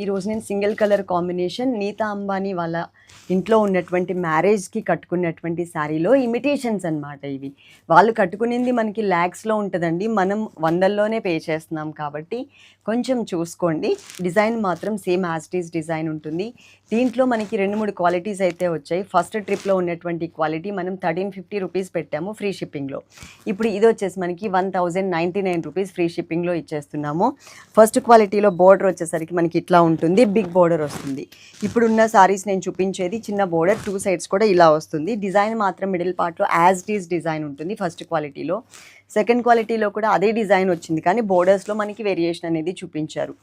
ఈ రోజు నేను single colour combination Nita Ambani వాళ్ళ ఇంట్లో ఉన్నటువంటి మ్యారేజ్కి కట్టుకున్నటువంటి శారీలో ఇమిటేషన్స్ అనమాట ఇవి. వాళ్ళు కట్టుకునింది మనకి ల్యాక్స్లో ఉంటుందండి. మనం వందల్లోనే పే చేస్తున్నాం కాబట్టి కొంచెం చూసుకోండి. డిజైన్ మాత్రం సేమ్ యాజ్టీస్ డిజైన్ ఉంటుంది. దీంట్లో మనకి రెండు మూడు క్వాలిటీస్ అయితే వచ్చాయి. ఫస్ట్ ట్రిప్లో ఉన్నటువంటి క్వాలిటీ మనం థర్టీన్ ఫిఫ్టీ రూపీస్ పెట్టాము ఫ్రీ షిప్పింగ్లో. ఇప్పుడు ఇది వచ్చేసి మనకి one thousand ninety nine rupees free షిప్పింగ్లో ఇచ్చేస్తున్నాము. ఫస్ట్ క్వాలిటీలో బోర్డర్ వచ్చేసరికి మనకి ఇట్లా ఉంటుంది బిగ్ బోర్డర్ వస్తుంది. ఇప్పుడున్న సారీస్ నేను చూపించేది చిన్న బోర్డర్ టూ సైడ్స్ కూడా ఇలా వస్తుంది. డిజైన్ మాత్రం మిడిల్ పార్ట్లో యాజ్ డీజ్ డిజైన్ ఉంటుంది ఫస్ట్ క్వాలిటీలో సెకండ్ క్వాలిటీలో కూడా అదే డిజైన్ వచ్చింది కానీ బోర్డర్స్లో మనకి వేరియేషన్ అనేది చూపించారు.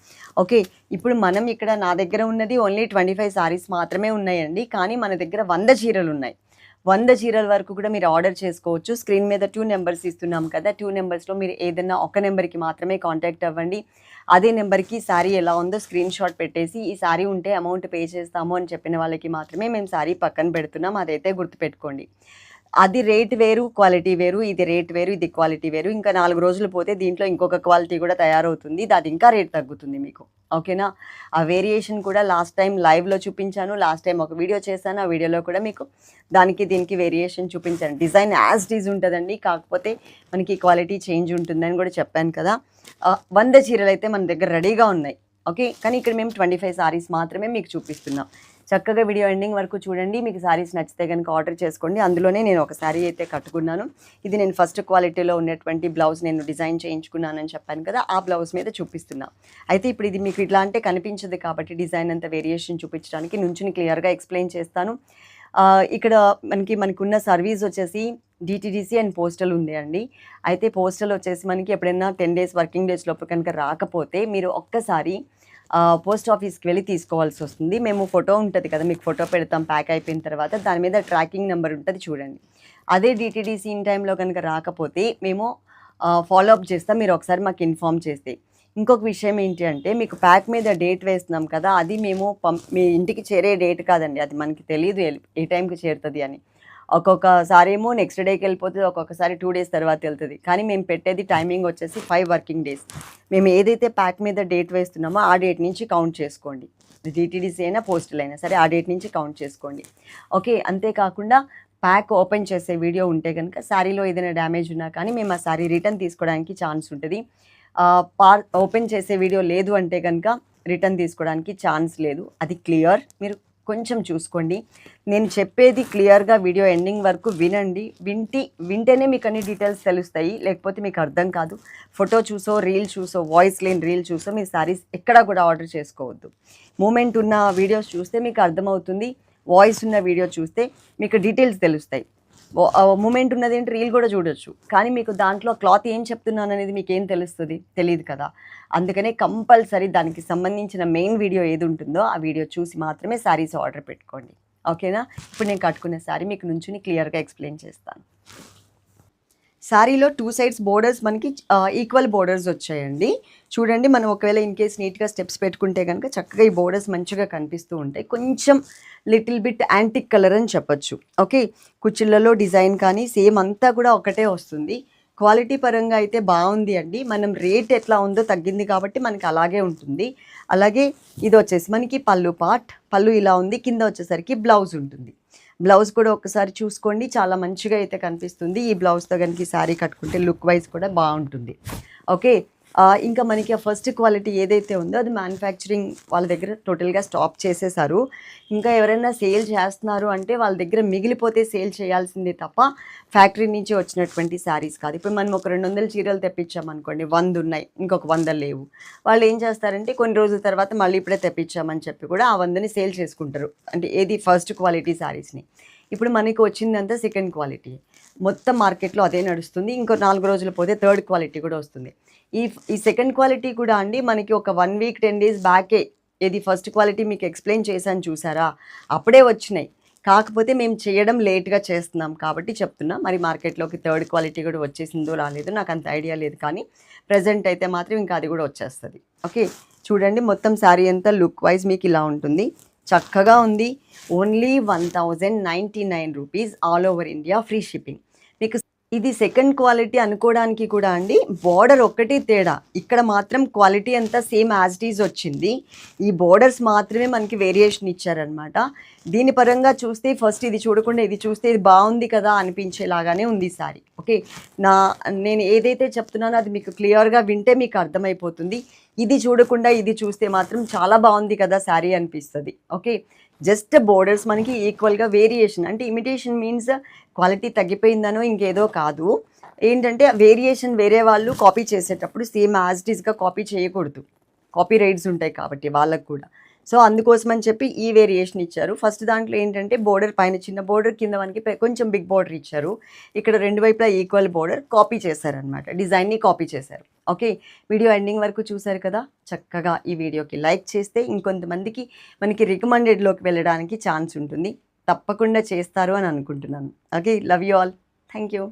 ఓకే ఇప్పుడు మనం ఇక్కడ నా దగ్గర ఉన్నది ఓన్లీ ట్వంటీ ఫైవ్ సారీస్ మాత్రమే ఉన్నాయండి. కానీ మన దగ్గర వంద చీరలు ఉన్నాయి. వంద చీరల వరకు కూడా మీరు ఆర్డర్ చేసుకోవచ్చు. స్క్రీన్ మీద టూ నెంబర్స్ ఇస్తున్నాం కదా టూ నెంబర్స్లో మీరు ఏదైనా ఒక నెంబర్కి మాత్రమే కాంటాక్ట్ అవ్వండి. అదే నెంబర్కి శారీ ఎలా ఉందో స్క్రీన్ షాట్ పెట్టేసి ఈ శారీ ఉంటే అమౌంట్ పే చేస్తాము అని చెప్పిన వాళ్ళకి మాత్రమే మేము శారీ పక్కన పెడుతున్నాం. అదైతే గుర్తుపెట్టుకోండి. అది రేట్ వేరు క్వాలిటీ వేరు ఇది రేట్ వేరు ఇది క్వాలిటీ వేరు. ఇంకా నాలుగు రోజులు పోతే దీంట్లో ఇంకొక క్వాలిటీ కూడా తయారవుతుంది. అది ఇంకా రేట్ తగ్గుతుంది మీకు. ఓకేనా? ఆ వేరియేషన్ కూడా లాస్ట్ టైం లైవ్లో చూపించాను. లాస్ట్ టైం ఒక వీడియో చేశాను. ఆ వీడియోలో కూడా మీకు దానికి దీనికి వేరియేషన్ చూపించాను. డిజైన్ యాజ్ డీజ్ ఉంటుందండి. కాకపోతే మనకి క్వాలిటీ చేంజ్ ఉంటుందని కూడా చెప్పాను కదా. వంద చీరలు అయితే మన దగ్గర రెడీగా ఉన్నాయి. ఓకే? కానీ ఇక్కడ మేము ట్వంటీ ఫైవ్ సారీస్ మాత్రమే మీకు చూపిస్తున్నాం. చక్కగా వీడియో ఎండింగ్ వరకు చూడండి. మీకు శారీస్ నచ్చితే కనుక ఆర్డర్ చేసుకోండి. అందులోనే నేను ఒక శారీ అయితే కట్టుకున్నాను. ఇది నేను ఫస్ట్ క్వాలిటీలో ఉన్నటువంటి బ్లౌజ్ నేను డిజైన్ చేయించుకున్నానని చెప్పాను కదా ఆ బ్లౌజ్ మీద చూపిస్తున్నా. అయితే ఇప్పుడు ఇది మీకు ఇట్లా అంటే కనిపించదు కాబట్టి డిజైన్ అంత వేరియేషన్ చూపించడానికి నుంచుని క్లియర్గా ఎక్స్ప్లెయిన్ చేస్తాను. ఇక్కడ మనకి మనకున్న సర్వీస్ వచ్చేసి డిటీడీసీ అండ్ పోస్టల్ ఉంది అండి. అయితే పోస్టల్ వచ్చేసి మనకి ఎప్పుడైనా టెన్ డేస్ వర్కింగ్ డేస్ లోపు కనుక రాకపోతే మీరు ఒక్కసారి పోస్ట్ ఆఫీస్కి వెళ్ళి తీసుకోవాల్సి వస్తుంది. మేము ఫోటో ఉంటుంది కదా మీకు ఫోటో పెడతాం ప్యాక్ అయిపోయిన తర్వాత దాని మీద ట్రాకింగ్ నెంబర్ ఉంటుంది చూడండి. అదే డిటీడీసీ ఇన్ టైంలో కనుక రాకపోతే మేము ఫాలో అప్ చేస్తాం మీరు ఒకసారి మాకు ఇన్ఫామ్ చేస్తే. ఇంకొక విషయం ఏంటి అంటే మీకు ప్యాక్ మీద డేట్ వేస్తున్నాం కదా అది మేము పం మీ ఇంటికి చేరే డేట్ కాదండి అది మనకి తెలియదు ఏ టైంకి చేరుతుంది అని. ఒక్కొక్కసారి ఏమో నెక్స్ట్ డేకి వెళ్ళిపోతుంది ఒక్కొక్కసారి టూ డేస్ తర్వాత వెళ్తుంది. కానీ మేము పెట్టేది టైమింగ్ వచ్చేసి ఫైవ్ వర్కింగ్ డేస్ మేము ఏదైతే ప్యాక్ మీద డేట్ వేస్తున్నామో ఆ డేట్ నుంచి కౌంట్ చేసుకోండి. డిటీడీసీ అయినా పోస్టల్ అయినా సరే ఆ డేట్ నుంచి కౌంట్ చేసుకోండి. ఓకే అంతేకాకుండా ప్యాక్ ఓపెన్ చేసే వీడియో ఉంటే కనుక శారీలో ఏదైనా డ్యామేజ్ ఉన్నా కానీ మేము ఆ శారీ రిటర్న్ తీసుకోవడానికి ఛాన్స్ ఉంటుంది. పార్ ఓపెన్ చేసే వీడియో లేదు అంటే కనుక రిటర్న్ తీసుకోవడానికి ఛాన్స్ లేదు. అది క్లియర్ మీరు కొంచెం చూసుకోండి. నేను చెప్పేది క్లియర్గా వీడియో ఎండింగ్ వరకు వినండి. వింటి వింటేనే మీకు అన్ని డీటెయిల్స్ తెలుస్తాయి. లేకపోతే మీకు అర్థం కాదు. ఫోటో చూసో రీల్ చూసో వాయిస్ లేని రీల్ చూసో మీ శారీస్ ఎక్కడా కూడా ఆర్డర్ చేసుకోవద్దు. మూమెంట్ ఉన్న వీడియోస్ చూస్తే మీకు అర్థమవుతుంది. వాయిస్ ఉన్న వీడియో చూస్తే మీకు డీటెయిల్స్ తెలుస్తాయి. మూమెంట్ ఉన్నది ఏంటి? రీల్ కూడా చూడొచ్చు. కానీ మీకు దాంట్లో క్లాత్ ఏం చెప్తున్నాను అనేది మీకు ఏం తెలుస్తుంది? తెలియదు కదా. అందుకనే కంపల్సరీ దానికి సంబంధించిన మెయిన్ వీడియో ఏది ఉంటుందో ఆ వీడియో చూసి మాత్రమే శారీస్ ఆర్డర్ పెట్టుకోండి. ఓకేనా? ఇప్పుడు నేను కట్టుకున్న శారీ మీకు నుంచుని క్లియర్గా ఎక్స్ప్లెయిన్ చేస్తాను. శారీలో టూ సైడ్స్ బోర్డర్స్ మనకి ఈక్వల్ బోర్డర్స్ వచ్చాయండి. చూడండి మనం ఒకవేళ ఇన్ కేస్ నీట్గా స్టెప్స్ పెట్టుకుంటే కనుక చక్కగా ఈ బోర్డర్స్ మంచిగా కనిపిస్తూ ఉంటాయి. కొంచెం లిటిల్ బిట్ యాంటిక్ కలర్ అని చెప్పొచ్చు. ఓకే కుచ్చిళ్ళలో డిజైన్ కానీ సేమ్ అంతా కూడా ఒకటే వస్తుంది. క్వాలిటీ పరంగా అయితే బాగుంది అండి. మనం రేట్ ఎట్లా ఉందో తగ్గింది కాబట్టి మనకి అలాగే ఉంటుంది. అలాగే ఇది వచ్చేసి మనకి పళ్ళు పార్ట్ పళ్ళు ఇలా ఉంది. కింద వచ్చేసరికి బ్లౌజ్ ఉంటుంది. బ్లౌజ్ కూడా ఒకసారి చూసుకోండి. చాలా మంచిగా అయితే కనిపిస్తుంది. ఈ బ్లౌజ్తో కనుక ఈ శారీ కట్టుకుంటే లుక్ వైజ్ కూడా బాగుంటుంది. ఓకే? ఇంకా మనకి ఆ ఫస్ట్ క్వాలిటీ ఏదైతే ఉందో అది మ్యానుఫ్యాక్చరింగ్ వాళ్ళ దగ్గర టోటల్గా స్టాప్ చేసేసారు ఇంకా ఎవరైనా సేల్ చేస్తున్నారు అంటే వాళ్ళ దగ్గర మిగిలిపోతే సేల్ చేయాల్సిందే తప్ప ఫ్యాక్టరీ నుంచి వచ్చినటువంటి శారీస్ కాదు. ఇప్పుడు మనం ఒక రెండు వందల చీరలు తెప్పించామనుకోండి వంద ఉన్నాయి ఇంకొక వంద లేవు. వాళ్ళు ఏం చేస్తారంటే కొన్ని రోజుల తర్వాత మళ్ళీ ఇప్పుడే తెప్పించామని చెప్పి కూడా ఆ వందని సేల్ చేసుకుంటారు. అంటే ఏది ఫస్ట్ క్వాలిటీ శారీస్ని ఇప్పుడు మనకి వచ్చిందంతా సెకండ్ క్వాలిటీ మొత్తం మార్కెట్లో అదే నడుస్తుంది. ఇంకో నాలుగు రోజులు పోతే థర్డ్ క్వాలిటీ కూడా వస్తుంది. ఈ ఈ సెకండ్ క్వాలిటీ కూడా అండి మనకి ఒక వన్ వీక్ టెన్ డేస్ బ్యాకే ఏది ఫస్ట్ క్వాలిటీ మీకు ఎక్స్ప్లెయిన్ చేశాను చూసారా? అప్పుడే వచ్చినాయి. కాకపోతే మేము చేయడం లేట్గా చేస్తున్నాం కాబట్టి చెప్తున్నా. మరి మార్కెట్లోకి థర్డ్ క్వాలిటీ కూడా వచ్చేసిందో రాలేదు నాకు అంత ఐడియా లేదు కానీ ప్రజెంట్ అయితే మాత్రం ఇంకా అది కూడా వచ్చేస్తుంది. ఓకే చూడండి మొత్తం శారీ అంతా లుక్ వైజ్ మీకు ఇలా ఉంటుంది. చక్కగా ఉంది. Only one thousand ninety nine rupees all over India free shipping. మీకు ఇది సెకండ్ క్వాలిటీ అనుకోవడానికి కూడా అండి. బార్డర్ ఒక్కటి తేడా. ఇక్కడ మాత్రం క్వాలిటీ అంతా సేమ్ యాజ్ ఇట్ ఈజ్ వచ్చింది. ఈ బార్డర్స్ మాత్రమే మనకి వేరియేషన్ ఇచ్చారనమాట దీని పరంగా చూస్తే ఫస్ట్ ఇది చూడకుండా ఇది చూస్తే ఇది బాగుంది కదా అనిపించేలాగానే ఉంది సారీ. ఓకే? నా నేను ఏదైతే చెప్తున్నానో అది మీకు క్లియర్గా వింటే మీకు అర్థమైపోతుంది. ఇది చూడకుండా ఇది చూస్తే మాత్రం చాలా బాగుంది కదా శారీ అనిపిస్తుంది. ఓకే? జస్ట్ బోర్డర్స్ మనకి ఈక్వల్గా వేరియేషన్ అంటే ఇమిటేషన్ మీన్స్ క్వాలిటీ తగ్గిపోయిందనో ఇంకేదో కాదు. ఏంటంటే వేరియేషన్ వేరే వాళ్ళు కాపీ చేసేటప్పుడు సేమ్ యాజ్ ఇట్ ఈస్గా కాపీ చేయకూడదు. కాపీ రైట్స్ ఉంటాయి కాబట్టి వాళ్ళకు కూడా. సో అందుకోసం అని చెప్పి ఈ వేరియేషన్ ఇచ్చారు. ఫస్ట్ దాంట్లో ఏంటంటే బోర్డర్ పైన చిన్న బోర్డర్ కింద మనకి కొంచెం బిగ్ బోర్డర్ ఇచ్చారు. ఇక్కడ రెండు వైపులా ఈక్వల్ బోర్డర్ కాపీ చేశారనమాట డిజైన్ని కాపీ చేశారు. ఓకే వీడియో ఎండింగ్ వరకు చూశారు కదా? చక్కగా ఈ వీడియోకి లైక్ చేస్తే ఇంకొంతమందికి మనకి రికమెండెడ్లోకి వెళ్ళడానికి ఛాన్స్ ఉంటుంది. తప్పకుండా చేస్తారు అని అనుకుంటున్నాను. Okay love you all thank you